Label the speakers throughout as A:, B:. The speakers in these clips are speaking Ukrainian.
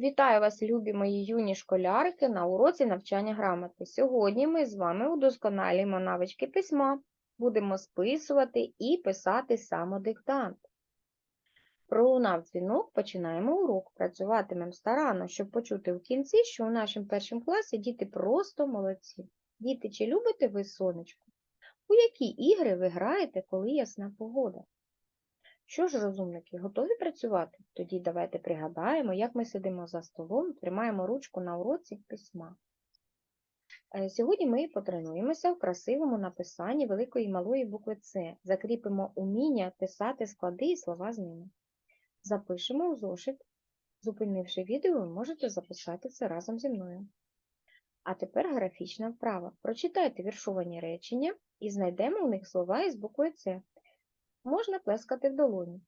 A: Вітаю вас, любі мої юні школярики, на уроці навчання грамоти. Сьогодні ми з вами удосконалюємо навички письма, будемо списувати і писати самодиктант. Пролунав дзвінок, починаємо урок. Працюватимемо старанно, щоб почути в кінці, що у нашому першому класі діти просто молодці. Діти, чи любите ви сонечко? У які ігри ви граєте, коли ясна погода? Що ж, розумники, готові працювати? Тоді давайте пригадаємо, як ми сидимо за столом, тримаємо ручку на уроці письма. Е, Сьогодні ми потренуємося в красивому написанні великої і малої букви С. Закріпимо уміння писати склади і слова з ними. Запишемо у зошит. Зупинивши відео, ви можете записати це разом зі мною. А тепер графічна вправа. Прочитайте віршовані речення і знайдемо у них слова із буквою С. Можна плескати в долоні.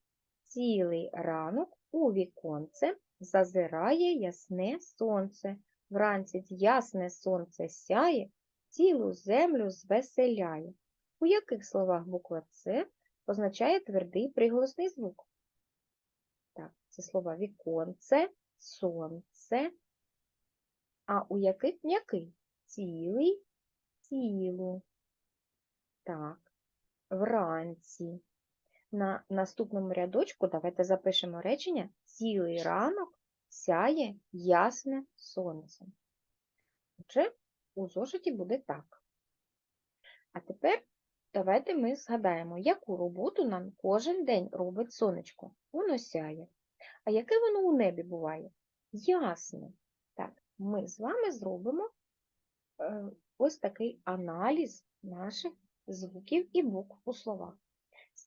A: Цілий ранок у віконце зазирає ясне сонце. Вранці ясне сонце сяє, цілу землю звеселяє. У яких словах буква С означає твердий приголосний звук? Так, це слова віконце, сонце. А у яких м'який? Цілий, цілу. Так, вранці. На наступному рядочку давайте запишемо речення Цілий ранок сяє ясне сонце. Отже, у зошиті буде так. А тепер давайте ми згадаємо, яку роботу нам кожен день робить сонечко. Воно сяє. А яке воно у небі буває? Ясне. Так, ми з вами зробимо е, ось такий аналіз наших звуків і букв у словах.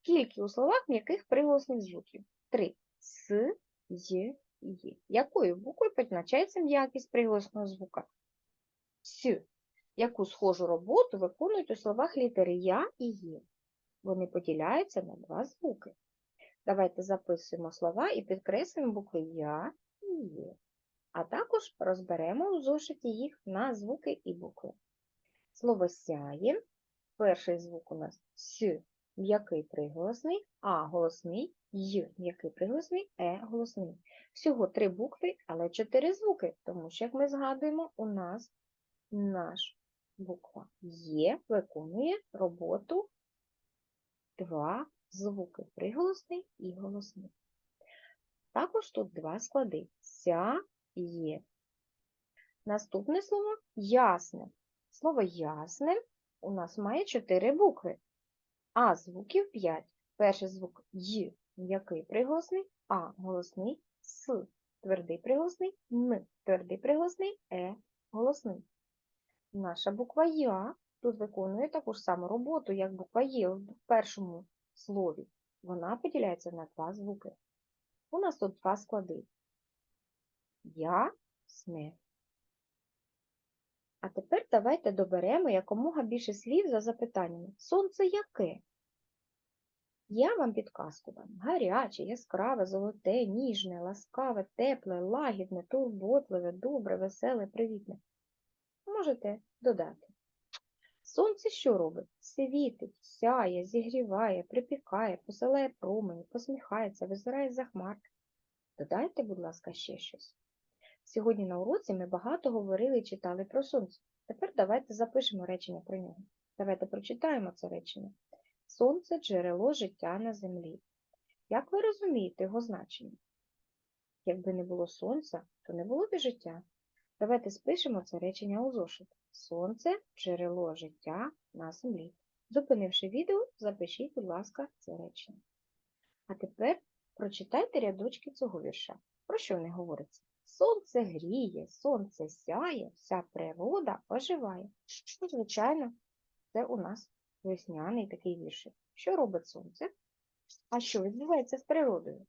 A: Скільки у словах м'яких приголосних звуків? Три. С, Й, Є. Якою буквою позначається м'якість приголосного звука? С. Яку схожу роботу виконують у словах літери Я і Є? Вони поділяються на два звуки. Давайте записуємо слова і підкреслюємо букви Я і Є. А також розберемо у зошиті їх на звуки і букви. Слово сяє. Перший звук у нас С м'який приголосний, А голосний, Й м'який приголосний, Е голосний. Всього три букви, але чотири звуки, тому що, як ми згадуємо, у нас наш буква Є виконує роботу два звуки приголосний і голосний. Також тут два склади ся є. Наступне слово ясне. Слово ясне у нас має чотири букви. А звуків 5. Перший звук Й м'який приголосний, А голосний, С твердий приголосний, Н твердий приголосний, Е голосний. Наша буква Я тут виконує таку ж саму роботу, як буква Є в першому слові. Вона поділяється на два звуки. У нас тут два склади. Я сне. А тепер давайте доберемо якомога більше слів за запитаннями. Сонце яке? Я вам підказку дам. Гаряче, яскраве, золоте, ніжне, ласкаве, тепле, лагідне, турботливе, добре, веселе, привітне. Можете додати. Сонце що робить? Світить, сяє, зігріває, припікає, посилає промені, посміхається, визирає за хмарки. Додайте, будь ласка, ще щось. Сьогодні на уроці ми багато говорили і читали про сонце. Тепер давайте запишемо речення про нього. Давайте прочитаємо це речення. Сонце джерело життя на землі. Як ви розумієте його значення? Якби не було сонця, то не було б життя. Давайте спишемо це речення у зошит. Сонце джерело життя на землі. Зупинивши відео, запишіть, будь ласка, це речення. А тепер прочитайте рядочки цього вірша. Про що вони говориться? Сонце гріє, сонце сяє, вся природа оживає. Ну, звичайно, це у нас весняний такий віршик. Що робить сонце? А що відбувається з природою?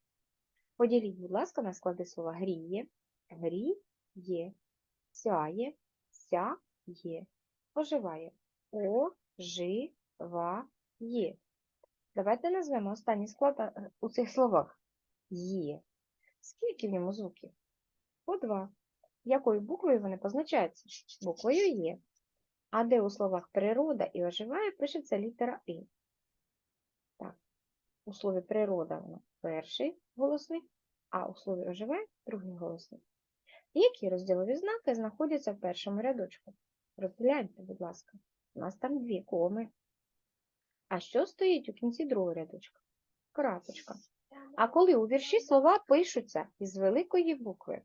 A: Поділіть, будь ласка, на склади слова гріє, гріє, сяє, сяє, оживає, оживає. Давайте назвемо останній склад е, у цих словах. Є. Скільки в ньому звуків? По два. Якою буквою вони позначаються? Буквою Є. А де у словах природа і оживає пишеться літера І. Так, у слові природа вона перший голосний, а у слові оживає другий голосний. Які розділові знаки знаходяться в першому рядочку? Розгляньте, будь ласка. У нас там дві коми. А що стоїть у кінці другого рядочка? Крапочка. А коли у вірші слова пишуться із великої букви?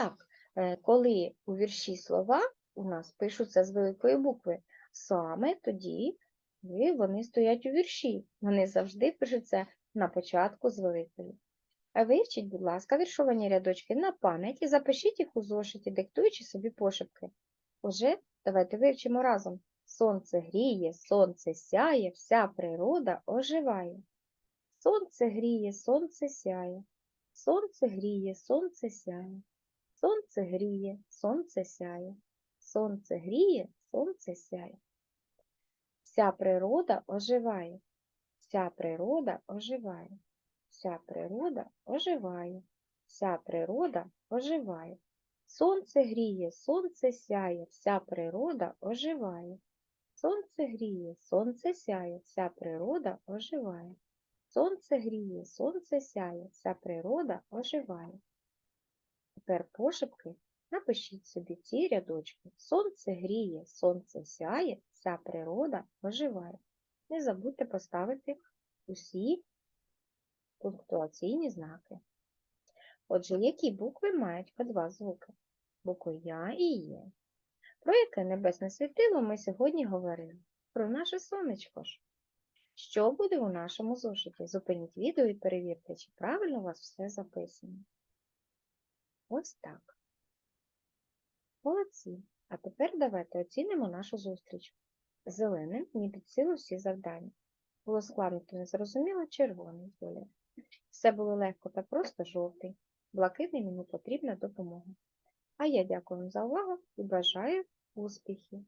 A: Так, е, коли у вірші слова у нас пишуться з великої букви, саме тоді вони стоять у вірші. Вони завжди пишуться на початку з великої. Вивчіть, будь ласка, віршовані рядочки на пам'ять і запишіть їх у зошиті, диктуючи собі пошепки. Уже давайте вивчимо разом. Сонце гріє, сонце сяє, вся природа оживає. Сонце гріє, сонце сяє, сонце гріє, сонце сяє, сонце гріє, сонце сяє, сонце гріє, сонце сяє. Вся природа оживає, вся природа оживає, вся природа оживає, вся природа оживає. Сонце гріє, сонце сяє, вся природа оживає. Сонце гріє, сонце сяє, вся природа оживає. Сонце гріє, сонце сяє, вся природа оживає. Тепер пошепки напишіть собі ці рядочки. Сонце гріє, сонце сяє, вся природа оживає. Не забудьте поставити усі пунктуаційні знаки. Отже, які букви мають по два звуки? Букви Я і Є. Про яке небесне світило ми сьогодні говорили? Про наше сонечко ж. Що буде у нашому зошиті? Зупиніть відео і перевірте, чи правильно у вас все записано. Ось так. Молодці. А тепер давайте оцінимо нашу зустріч. Зеленим мені під силу всі завдання. Було складно та незрозуміло червоний колір. Все було легко та просто жовтий. Блакитний йому потрібна допомога. А я дякую вам за увагу і бажаю успіхів!